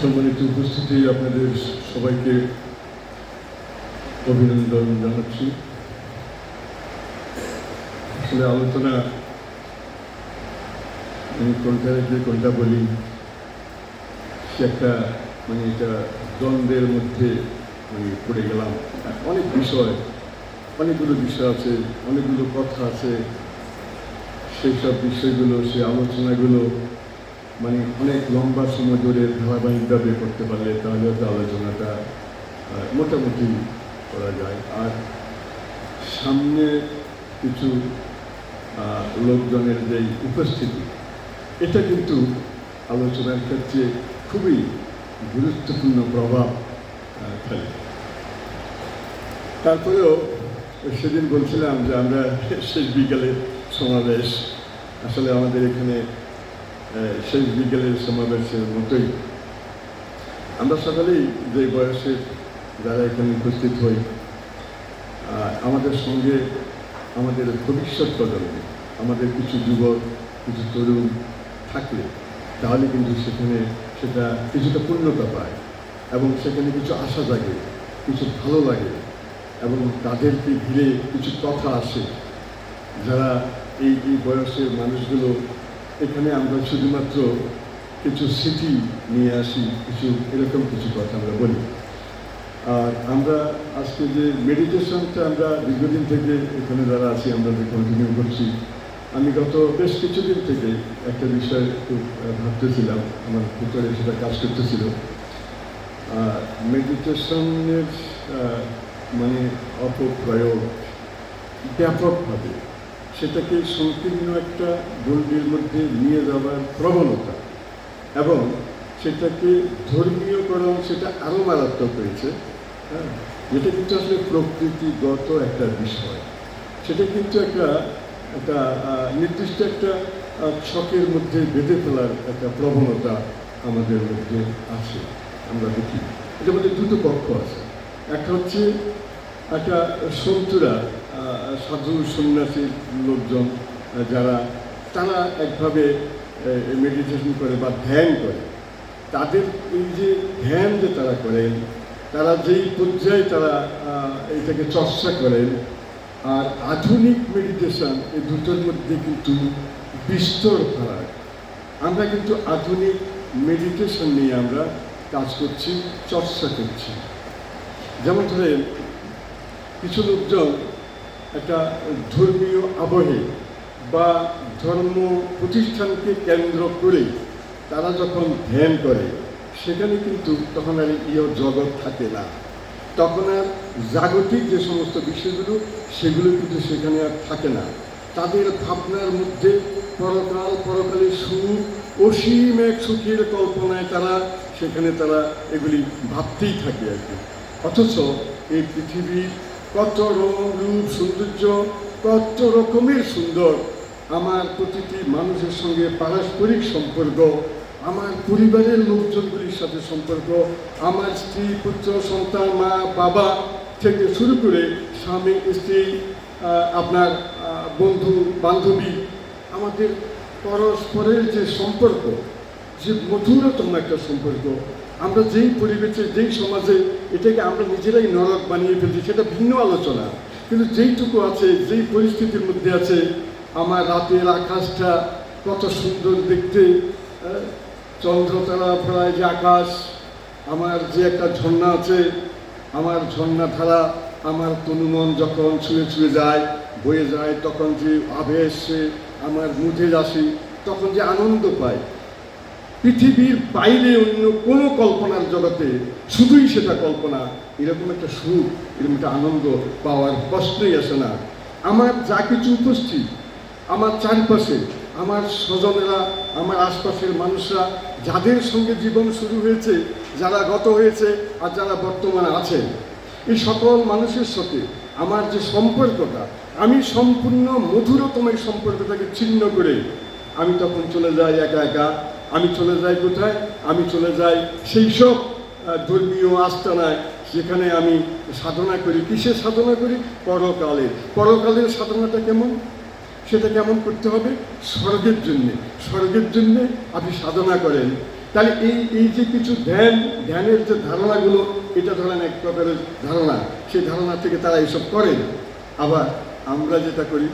সম্মানিত উপস্থিতি, আপনাদের সবাইকে অভিনন্দন জানাচ্ছি। আসলে আলোচনা আমি কোনটা রেখে কোনটা বলি, সে একটা মানে এটা দ্বন্দ্বের মধ্যে মানে পড়ে গেলাম। অনেক বিষয়, অনেকগুলো বিষয় আছে, অনেকগুলো কথা আছে। সেই সব বিষয়গুলো, সেই আলোচনাগুলো মানে অনেক লম্বা সময় ধরে ধারাবাহিকভাবে করতে পারলে তাহলে হয়তো আলোচনাটা মোটামুটি করা যায়। আর সামনে কিছু লোকজনের যে উপস্থিতি, এটা কিন্তু আলোচনার ক্ষেত্রে খুবই গুরুত্বপূর্ণ প্রভাব ফেলে। তারপরেও সেদিন বলছিলাম যে আমরা শেষ বিকালে সমাবেশ। আসলে আমাদের এখানে শেষ বিকেলের সমাবেশের মতোই। আমরা সকালেই যে বয়সের যারা এখানে উপস্থিত হই আমাদের সঙ্গে আমাদের ভবিষ্যৎ প্রজন্ম, আমাদের কিছু যুবক, কিছু তরুণ থাকলে, তাহলে কিন্তু সেখানে সেটা কিছুটা পূর্ণতা পায় এবং সেখানে কিছু আশা জাগে, কিছু ভালো লাগে এবং তাদেরকে ঘিরে কিছু কথা আসে। যারা এই এই বয়সের মানুষগুলো এখানে আমরা শুধুমাত্র কিছু স্মৃতি নিয়ে আসি, কিছু এরকম কিছু কথা আমরা বলি। আর আমরা আজকে যে মেডিটেশনটা আমরা দীর্ঘদিন থেকে এখানে যারা আছি, আমরা কন্টিনিউ করছি, আমি গত বেশ কিছুদিন থেকে একটা বিষয় খুব ভাবতেছিলাম, আমার ভিতরে সেটা কাজ করতেছিল। মেডিটেশনের মানে অপপ্রয়োগ ব্যাপকভাবে সেটাকে সংকীর্ণ একটা গণ্ডির মধ্যে নিয়ে যাওয়ার প্রবণতা এবং সেটাকে ধর্মীয় ধর্মীয়করণ সেটা আরও মারাত্মক হয়েছে হ্যাঁ? যেটা কিন্তু আসলে প্রকৃতিগত একটা বিষয়। সেটা কিন্তু একটা একটা নির্দিষ্ট একটা ছকের মধ্যে বেঁধে ফেলার একটা প্রবণতা আমাদের মধ্যে আছে, আমরা দেখি। এটার মধ্যে দুটো পক্ষ আছে। একটা হচ্ছে একটা সন্তুরা সাধু সন্ন্যাসীর লোকজন যারা, তারা একভাবে মেডিটেশন করে বা ধ্যান করে। তাদের এই যে ধ্যান যে তারা করেন, তারা যেই পর্যায়ে তারা এটাকে চর্চা করেন, আর আধুনিক মেডিটেশন এই দুটোর মধ্যে কিন্তু বিস্তর ফারাক। আমরা কিন্তু আধুনিক মেডিটেশন নিয়ে আমরা কাজ করছি, চর্চা করছি। যেমন ধরেন, কিছু লোকজন একটা ধর্মীয় আবহে বা ধর্ম প্রতিষ্ঠানকে কেন্দ্র করে তারা যখন ধ্যান করে, সেখানে কিন্তু তখন আর ইয় জগৎ থাকে না। তখন আর জাগতিক যে সমস্ত বিষয়গুলো, সেগুলো কিন্তু সেখানে আর থাকে না। তাদের ভাবনার মধ্যে পরকাল পরকালের সুখ, অসীম এক সুখের কল্পনায় তারা, সেখানে তারা এগুলি ভাবতেই থাকে আর কি। অথচ এই পৃথিবীর কত রূপ সৌন্দর্য, কত রকমের সুন্দর। আমার প্রতিটি মানুষের সঙ্গে পারস্পরিক সম্পর্ক, আমার পরিবারের লোকজনগুলির সাথে সম্পর্ক, আমার স্ত্রী, পুত্র, সন্তান, মা, বাবা থেকে শুরু করে স্বামী, স্ত্রী আপনার বন্ধু, বান্ধবী, আমাদের পরস্পরের যে সম্পর্ক যে মধুরতম একটা সম্পর্ক। আমরা যেই পরিবেশে, যেই সমাজে এটাকে আমরা নিজেরাই নরক বানিয়ে ফেলছি, সেটা ভিন্ন আলোচনা। কিন্তু যেইটুকু আছে, যেই পরিস্থিতির মধ্যে আছে, আমার রাতের আকাশটা কত সুন্দর দেখতে চন্দ্রতারা ভরায় যে আকাশ, আমার যে একটা ঝর্ণা আছে, আমার ঝর্ণা ধারা, আমার তনুমন যখন ছুঁয়ে ছুঁয়ে যায়, বয়ে যায়, তখন যে আবেশ, আমার মুঠে আসি, তখন যে আনন্দ পাই পৃথিবীর বাইরে অন্য কোনো কল্পনার জগতে শুধুই সেটা কল্পনা, এরকম একটা সুখ, এরকম একটা আনন্দ পাওয়ার প্রশ্নই আসে না। আমার যা কিছু উপস্থিত, আমার চারপাশে, আমার স্বজনেরা, আমার আশপাশের মানুষরা, যাদের সঙ্গে জীবন শুরু হয়েছে, যারা গত হয়েছে আর যারা বর্তমানে আছেন এই সকল মানুষের সাথে আমার যে সম্পর্কটা, আমি সম্পূর্ণ মধুরতম এই সম্পর্কটাকে ছিন্ন করে আমি তখন চলে যাই একা একা। আমি চলে যাই কোথায়? আমি চলে যাই সেই সব ধর্মীয় আস্তানায় যেখানে আমি সাধনা করি। কিসের সাধনা করি? পরকালের পরকালের সাধনাটা কেমন? সেটা কেমন করতে হবে? স্বর্গের জন্যে। স্বর্গের জন্যে আপনি সাধনা করেন। তাহলে এই এই যে কিছু ধ্যান, ধ্যানের যে ধারণাগুলো, এটা ধরেন এক প্রকারের ধারণা। সেই ধারণা থেকে তারা এইসব করে। আবার আমরা যেটা করি,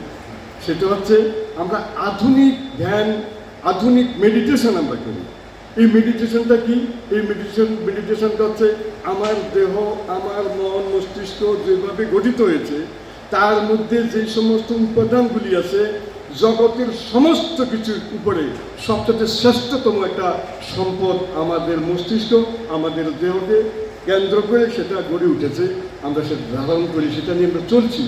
সেটা হচ্ছে আমরা আধুনিক ধ্যান আধুনিক মেডিটেশন আমরা করি। এই মেডিটেশনটা কি? এই মেডিটেশন মেডিটেশনটা হচ্ছে আমার দেহ, আমার মন, মস্তিষ্ক যেভাবে গঠিত হয়েছে, তার মধ্যে যে সমস্ত উপাদানগুলি আছে, জগতের সমস্ত কিছুর উপরে সবচেয়ে শ্রেষ্ঠতম একটা সম্পদ আমাদের মস্তিষ্ক, আমাদের দেহকে কেন্দ্র করে সেটা গড়ে উঠেছে। আমরা সেটা ধারণ করি, সেটা নিয়ে আমরা চলছি।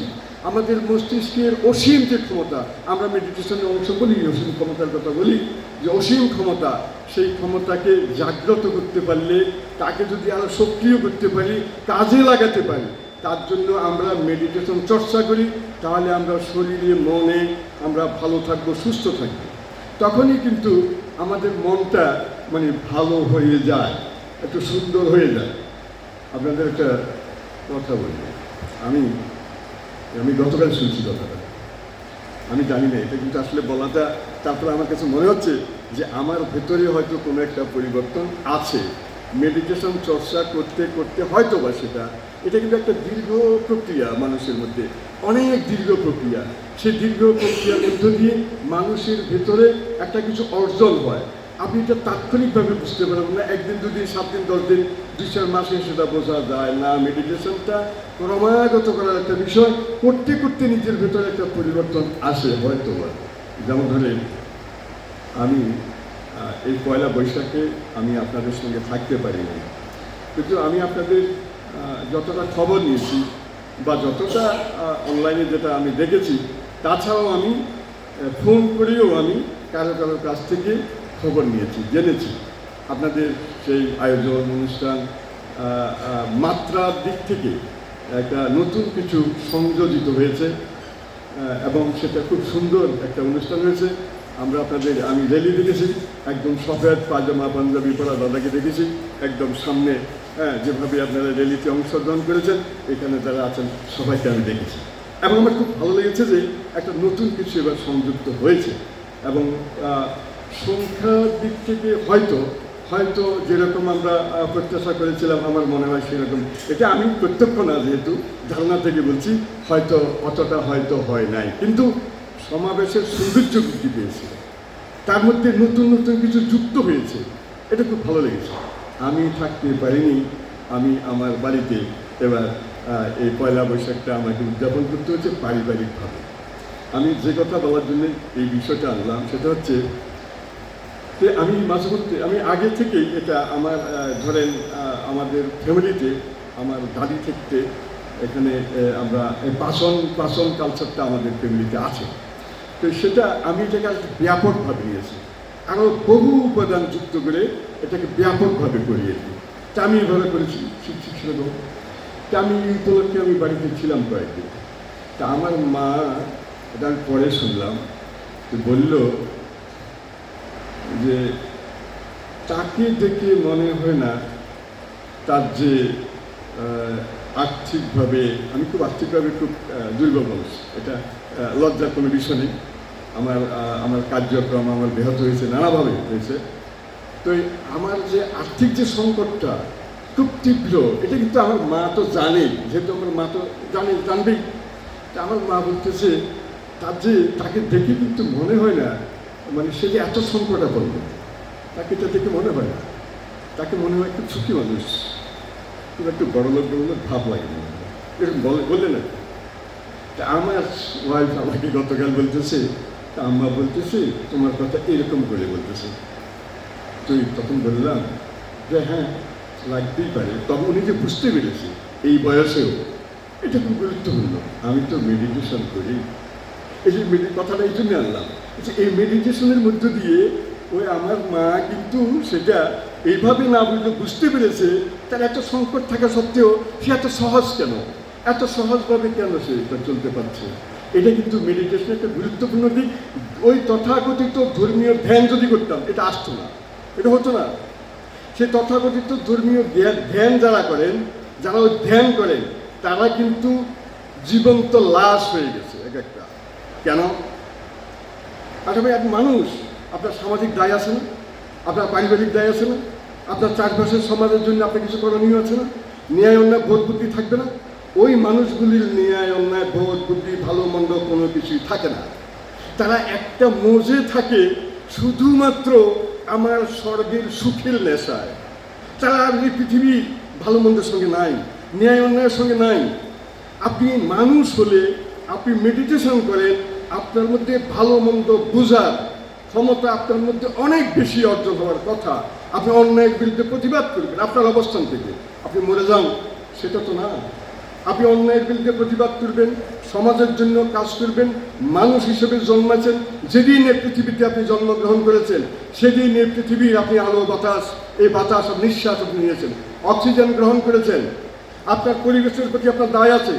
আমাদের মস্তিষ্কের অসীম যে ক্ষমতা, আমরা মেডিটেশনের অংশ বলি, অসীম ক্ষমতার কথা বলি, যে অসীম ক্ষমতা, সেই ক্ষমতাকে জাগ্রত করতে পারলে, তাকে যদি আরও সক্রিয় করতে পারি, কাজে লাগাতে পারি, তার জন্য আমরা মেডিটেশন চর্চা করি, তাহলে আমরা শরীরে, মনে আমরা ভালো থাকব, সুস্থ থাকব। তখনই কিন্তু আমাদের মনটা মানে ভালো হয়ে যায়, একটু সুন্দর হয়ে যায়। আপনাদের একটা কথা বলি। আমি আমি গতকাল শুনছি কথাটা। আমি জানি না, এটা কিন্তু আসলে বলাটা, তারপরে আমার কাছে মনে হচ্ছে যে আমার ভেতরে হয়তো কোনো একটা পরিবর্তন আছে। মেডিটেশন চর্চা করতে করতে হয়তো বা সেটা, এটা কিন্তু একটা দীর্ঘ প্রক্রিয়া মানুষের মধ্যে, অনেক দীর্ঘ প্রক্রিয়া। সেই দীর্ঘ প্রক্রিয়ার মধ্য দিয়ে মানুষের ভেতরে একটা কিছু অর্জন হয়। আপনি এটা তাৎক্ষণিকভাবে বুঝতে পারবেন না, একদিন, দুদিন, সাত দিন, দশ দিন চার মাসে সেটা বোঝা যায় না মেডিটেশনটা ক্রমাগত করার একটা বিষয়, করতে করতে নিজের ভেতরে একটা পরিবর্তন আসে হয়তো যেমন ধরেন, আমি এই পয়লা বৈশাখে আমি আপনাদের সঙ্গে থাকতে পারিনি। কিন্তু আমি আপনাদের যতটা খবর নিয়েছি বা যতটা অনলাইনে যেটা আমি দেখেছি, তাছাড়াও আমি ফোন করেও আমি কারও কারও কাছ থেকে খবর নিয়েছি, জেনেছি। আপনাদের সেই আয়োজন, অনুষ্ঠান মাত্রার দিক থেকে একটা নতুন কিছু সংযোজিত হয়েছে এবং সেটা খুব সুন্দর একটা অনুষ্ঠান হয়েছে। আমরা আপনাদের, আমি র্যালি দেখেছি, একদম সফেদ পাজামা পাঞ্জাবি পরা দাদাকে দেখেছি, একদম সামনে হ্যাঁ যেভাবে আপনারা র্যালিতে অংশগ্রহণ করেছেন, এখানে যারা আছেন, সবাইকে আমি দেখেছি। এবং আমার খুব ভালো লেগেছে যে একটা নতুন কিছু এবার সংযুক্ত হয়েছে, এবং সংখ্যার দিক থেকে হয়তো হয়তো যেরকম আমরা প্রত্যাশা করেছিলাম, আমার মনে হয় সেরকম। এটা আমি প্রত্যক্ষ না, যেহেতু ধারণা থেকে বলছি, হয়তো অতটা হয়তো হয় নাই। কিন্তু সমাবেশের সৌন্দর্য বৃদ্ধি পেয়েছে? তার মধ্যে নতুন নতুন কিছু যুক্ত হয়েছে। এটা খুব ভালো লেগেছে। আমি থাকতে পারিনি। আমি আমার বাড়িতে এবার এই পয়লা বৈশাখটা আমাকে উদযাপন করতে হচ্ছে পারিবারিকভাবে। আমি যে কথা বলার জন্য এই বিষয়টা আনলাম, সেটা হচ্ছে যে আমি মাঝে মধ্যে, আমি আগে থেকেই এটা আমার ধরেন আমাদের ফ্যামিলিতে, আমার দাদি থেকে এখানে আমরা বাসন পাচন কালচারটা আমাদের ফ্যামিলিতে আছে। তো সেটা আমি এটাকে ব্যাপকভাবে নিয়েছি। আরও বহু উপাদান যুক্ত করে এটাকে ব্যাপকভাবে করিয়েছি। তা আমি এভাবে করেছি শিক্ষক সেরকম। তা আমি এই উপলক্ষে আমি বাড়িতে ছিলাম কয়েকদিন। তা আমার মা এটা আমি পরে শুনলাম তো বলল যে তাকে দেখে মনে হয় না তার যে আর্থিকভাবে, আমি খুব আর্থিকভাবে খুব দুর্বল মানুষ। এটা লজ্জার কোনো বিষয় নেই। আমার আমার কার্যক্রম আমার ব্যাহত হয়েছে, নানাভাবে হয়েছে। তো আমার যে আর্থিক যে সংকটটা খুব তীব্র, এটা কিন্তু আমার মা তো জানে যেহেতু আমার মা তো জানে জানবেই। আমার মা বলতেছে, তার যে, তাকে দেখে কিন্তু মনে হয় না মানে সে যে এত সংকটে পড়বে তাকে এটা দেখে মনে হয় না। তাকে মনে হয় একটু সুখী মানুষ। খুব একটু বড় লোক বড় লোক ভাব লাগে না। এরকম বলে না। তা আমার ওয়াইফ আমাকে গতকাল বলতেছে, তা আম্মা বলতেছে, তোমার কথা এরকম করে বলতেছে। তুই তখন বললাম যে হ্যাঁ লাগতেই পারে। তখন উনি যে বুঝতে পেরেছে এই বয়সেও, এটা খুব গুরুত্বপূর্ণ। আমি তো মেডিটেশন করি। এই যে কথাটা এই জন্য আনলাম। এই মেডিটেশনের মধ্য দিয়ে ওই আমার মা কিন্তু সেটা এইভাবে না বুঝলে বুঝতে পেরেছে, তার এত সংকট থাকা সত্ত্বেও সে এত সহজ কেন? এত সহজভাবে কেন সে এটা চলতে পারছে? এটা কিন্তু মেডিটেশনের একটা গুরুত্বপূর্ণ দিক। ওই তথাকথিত ধর্মীয় ধ্যান যদি করতাম, এটা আসতো না। এটা হতো না। সে তথাকথিত ধর্মীয় জ্ঞান- ধ্যান যারা করেন, যারা ওই ধ্যান করেন, তারা কিন্তু জীবন্ত লাশ হয়ে গেছে এক একটা। কেন? আসলে এক মানুষ, আপনার সামাজিক দায় আছে না? আপনার পারিবারিক দায় আছে না? আপনার চারপাশের সমাজের জন্য আপনার কিছু করণীয় আছে না? ন্যায় অন্যায় বোধ বুদ্ধি থাকবে না? ওই মানুষগুলির ন্যায় অন্যায় বোধ বুদ্ধি, ভালো মন্দ কোনো কিছুই থাকে না। তারা একটা মজে থাকে, শুধুমাত্র আমার স্বর্গের সুখের নেশায়। তারা এই পৃথিবী ভালো মন্দের সঙ্গে নাই, ন্যায় অন্যায়ের সঙ্গে নাই। আপনি মানুষ হলে, আপনি মেডিটেশন করেন আপনার মধ্যে ভালো মন্দ বোঝার ক্ষমতা আপনার মধ্যে অনেক বেশি অর্জন হওয়ার কথা। আপনি অন্যায়ের বিরুদ্ধে প্রতিবাদ করবেন, আপনার অবস্থান থেকে। আপনি মরে যান, সেটা তো না। আপনি অন্যায়ের বিরুদ্ধে প্রতিবাদ করবেন, সমাজের জন্য কাজ করবেন, মানুষ হিসেবে জন্মাছেন যেদিন এই পৃথিবীতে আপনি জন্মগ্রহণ করেছেন, সেদিন এই পৃথিবীর আপনি আলো, বাতাস, এই বাতাস নিঃশ্বাস আপনি নিয়েছেন। অক্সিজেন গ্রহণ করেছেন। আপনার পরিবেশের প্রতি আপনার দায় আছে।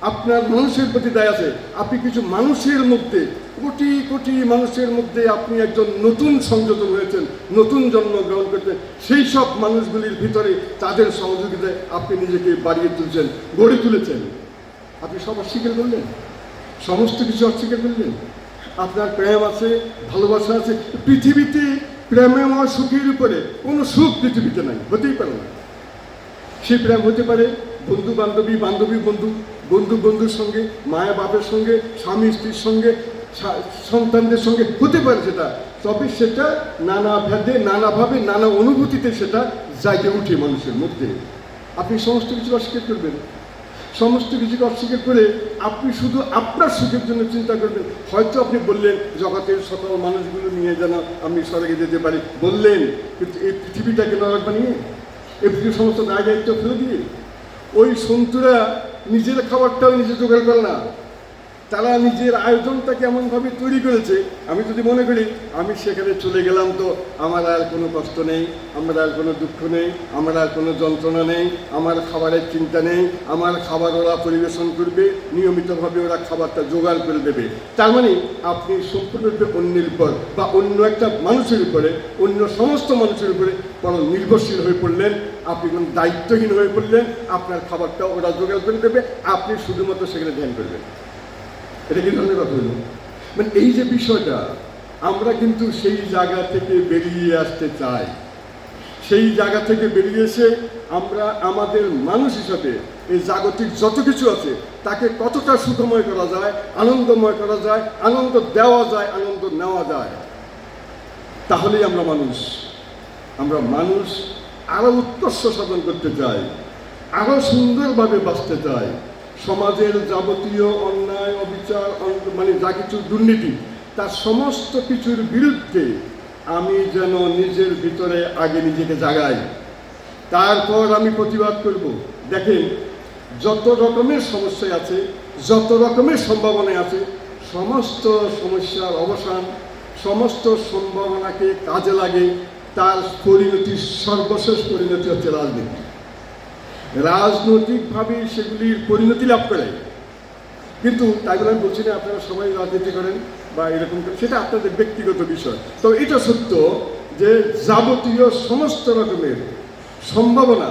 আপনার মানুষের প্রতি দায় আছে। আপনি কিছু মানুষের মধ্যে, কোটি কোটি মানুষের মধ্যে আপনি একজন নতুন সংযোজন হয়েছেন, নতুন জন্ম গ্রহণ করতেন সেই সব মানুষগুলির ভিতরে তাদের সহযোগিতায় আপনি নিজেকে বাড়িয়ে তুলছেন, গড়ে তুলেছেন। আপনি সব অস্বীকার করলেন? সমস্ত কিছু অস্বীকার করলেন? আপনার প্রেম আছে, ভালোবাসা আছে। পৃথিবীতে প্রেমময় সুখের উপরে কোনো সুখ পৃথিবীতে নাই, হতেই পারে না। সেই প্রেম হতে পারে বন্ধু বান্ধবী বান্ধবী বন্ধু বন্ধু বন্ধুর সঙ্গে মায়া বাপের সঙ্গে, স্বামী, স্ত্রীর সঙ্গে সন্তানদের সঙ্গে হতে পারে সেটা। তবে সেটা নানা ভেদে নানাভাবে নানা অনুভূতিতে সেটা জাগে উঠে মানুষের মধ্যে। আপনি সমস্ত কিছু অস্বীকার করবেন। সমস্ত কিছুকে অস্বীকার করে আপনি শুধু আপনার সুখের জন্য চিন্তা করবেন। হয়তো আপনি বললেন, জগতের সকল মানুষগুলো নিয়ে যেন আমি স্বর্গে যেতে পারি। বললেন, কিন্তু এই পৃথিবীটাকে নরক বানিয়ে এই পৃথিবীর সমস্ত দায় দায়িত্ব ফেলে দিয়ে, ওই সন্তুরা নিজের খাবারটাও নিজে জোগাড় করে না। তারা নিজের আয়োজনটাকে এমনভাবে তৈরি করেছে, আমি যদি মনে করি, আমি সেখানে চলে গেলাম তো আমার আর কোনো কষ্ট নেই, আমার আর কোনো দুঃখ নেই, আমার আর কোনো যন্ত্রণা নেই, আমার খাবারের চিন্তা নেই, আমার খাবার ওরা পরিবেশন করবে, নিয়মিতভাবে ওরা খাবারটা জোগাড় করে দেবে। তার মানে আপনি সম্পূর্ণরূপে অন্যের উপর বা অন্য একটা মানুষের উপরে, অন্য সমস্ত মানুষের উপরে বড় নির্ভরশীল হয়ে পড়লেন, আপনি কোনো দায়িত্বহীন হয়ে পড়লেন, আপনার খাবারটা ওরা জোগাড় করে দেবে, আপনি শুধুমাত্র সেখানে ধ্যান করবেন। এটা কি ধরনের কথা হলো। মানে এই যে বিষয়টা, আমরা কিন্তু সেই জায়গা থেকে বেরিয়ে আসতে চাই। সেই জায়গা থেকে বেরিয়ে এসে আমরা আমাদের মানুষ হিসাবে এই জাগতিক যত কিছু আছে, তাকে কতটা সুখময় করা যায়, আনন্দময় করা যায়, আনন্দ দেওয়া যায়, আনন্দ নেওয়া যায়, তাহলেই আমরা মানুষ। আমরা মানুষ আরও উৎকর্ষ সাধন করতে চাই আরও সুন্দরভাবে বাঁচতে চাই। সমাজের যাবতীয় অন্যায় মানে যা কিছু দুর্নীতি, তার সমস্ত কিছুর বিরুদ্ধে আমি যেন নিজের ভিতরে আগে নিজেকে জাগাই। তারপর আমি প্রতিবাদ করব। দেখেন, যত রকমের সমস্যা আছে, যত রকমের সম্ভাবনা আছে, সমস্ত সমস্যার অবসান, সমস্ত সম্ভাবনাকে কাজে লাগে, তার পরিণতি সর্বশেষ পরিণতি হচ্ছে রাজনীতি। রাজনৈতিকভাবে সেগুলির পরিণতি লাভ করে। কিন্তু তাই আমি বলছি না, আপনারা সবাই রাজনীতি করেন বা এরকম সেটা আপনাদের ব্যক্তিগত বিষয়। তো এটা সত্য যে যাবতীয় সমস্ত রকমের সম্ভাবনা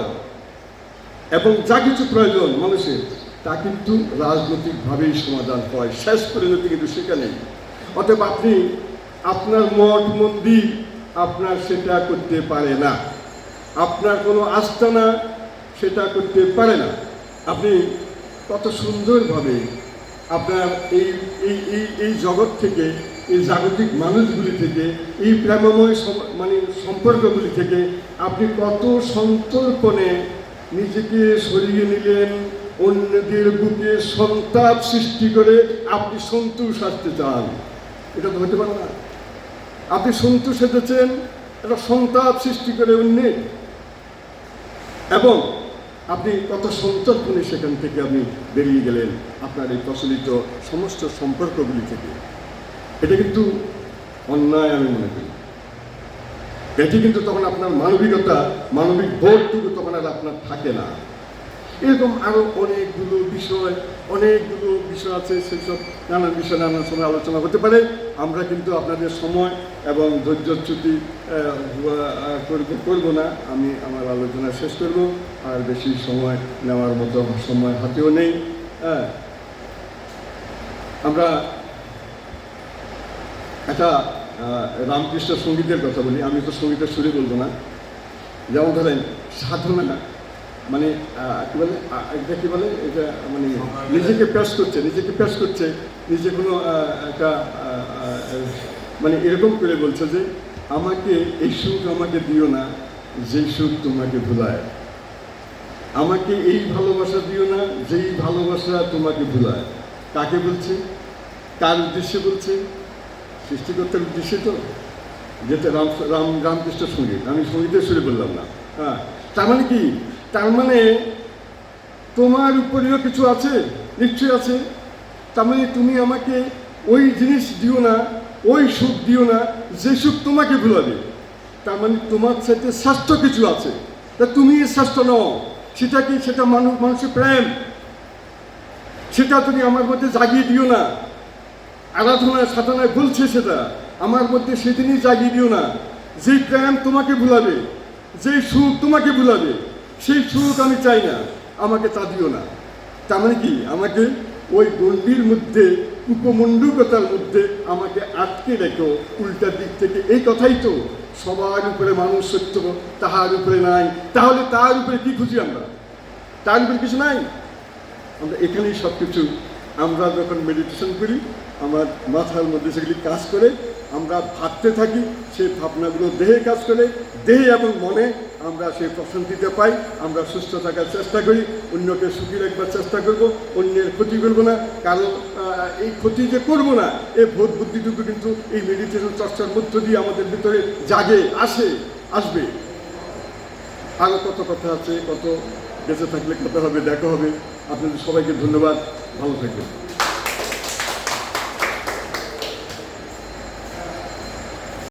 এবং যা কিছু প্রয়োজন মানুষের, তা কিন্তু রাজনৈতিকভাবেই সমাধান হয়। শেষ পরিণতি কিন্তু সেখানেই। অতএব আপনি আপনার মঠ মন্দির আপনার সেটা করতে পারে না। আপনার কোনো আস্তানা সেটা করতে পারে না। আপনি কত সুন্দরভাবে আপনার এই এই এই এই জগৎ থেকে, এই জাগতিক মানুষগুলি থেকে, এই প্রেমময় মানে সম্পর্কগুলি থেকে আপনি কত সন্তর্পণে নিজেকে সরিয়ে নিলেন, অন্যদের বুকে সন্তাপ সৃষ্টি করে আপনি সন্তোষ আসতে চান। এটা তো হতে পারে না। আপনি সন্তোষ এসেছেন এটা সন্তাপ সৃষ্টি করে অন্যের। এবং আপনি কত সন্তর সন্তর্পণে সেখান থেকে আপনি বেরিয়ে গেলেন আপনার এই প্রচলিত সমস্ত সম্পর্কগুলি থেকে। এটা কিন্তু অন্যায় আমি মনে করি। এটি কিন্তু তখন আপনার মানবিকতা, মানবিক বোধটুকু তখন আর আপনার থাকে না। এরকম আরও অনেকগুলো বিষয় অনেকগুলো বিষয় আছে, সেসব নানান বিষয়, নানান সময় আলোচনা হতে পারে। আমরা কিন্তু আপনাদের সময় এবং ধৈর্যচ্যুতি করব না। আমি আমার আলোচনা শেষ করব। আর বেশি সময় নেওয়ার মতো সময় হাতেও নেই। হ্যাঁ। আমরা একটা রামকৃষ্ণ সঙ্গীতের কথা বলি। আমি তো সঙ্গীতের সুরে বলব না। যেমন ধরেন সাধনা মানে কি বলে এটা কি বলে? এটা মানে নিজেকে পেশ করছে নিজেকে পেশ করছে নিজে কোনো একটা মানে এরকম করে বলছে যে আমাকে এই সুখ আমাকে দিও না যে সুখ তোমাকে ভুলায়। আমাকে এই ভালোবাসা দিও না, যেই ভালোবাসা তোমাকে ভুলায়। কাকে বলছে? কার উদ্দেশ্যে বলছে? সৃষ্টিকর্তার উদ্দেশ্যে তো? যেটা রাম রাম রামকৃষ্ণ সংগীত আমি সঙ্গীতের সুরে বললাম না। হ্যাঁ তার মানে কি? তার মানে তোমার উপরেও কিছু আছে? নিশ্চয়ই আছে। তার মানে তুমি আমাকে ওই জিনিস দিও না, ওই সুখ দিও না, যে সুখ তোমাকে ভুলাবে। তার মানে তোমার সাথে শ্রেষ্ঠ কিছু আছে। তা তুমি শ্রেষ্ঠ নও। সেটা কি সেটা মানুষ, মানুষের প্রেম? সেটা তুমি আমার মধ্যে জাগিয়ে দিও না। আরাধনায়, সাধনায় বলছে সেটা। আমার মধ্যে সেদিনই জাগিয়ে দিও না। যেই প্রেম তোমাকে ভুলাবে, যেই সুখ তোমাকে ভুলাবে, সেই সুখ আমি চাই না। আমাকে তা দিও না। তার মানে কি? আমাকে ওই গণ্ডির মধ্যে, উপমণ্ডুকতার মধ্যে আমাকে আটকে রেখো। উল্টা দিক থেকে। এই কথাই তো। সবার উপরে মানুষ সত্য তাহার উপরে নাই। তাহলে তার উপরে কি খুঁজি আমরা? তার উপরে কিছু নাই? আমরা এখানেই সব কিছু আমরা যখন মেডিটেশন করি, আমার মাথার মধ্যে সেগুলি কাজ করে, আমরা ভাবতে থাকি সেই ভাবনাগুলো দেহে কাজ করে, দেহে এবং মনে আমরা সেই প্রশান্তিতে পাই, আমরা সুস্থ থাকার চেষ্টা করি, অন্যকে সুখী রাখবার চেষ্টা করব, অন্যের ক্ষতি করব না, কারণ এই ক্ষতি যে করব না এই বোধ বুদ্ধিটুকু কিন্তু এই মেডিটেশন চর্চার মধ্য দিয়ে আমাদের ভিতরে জাগে, আসে, আসবে। আরও কত কথা আছে, কত বেঁচে থাকলে কথা হবে, দেখা হবে। আপনাদের সবাইকে ধন্যবাদ, ভালো থাকবেন।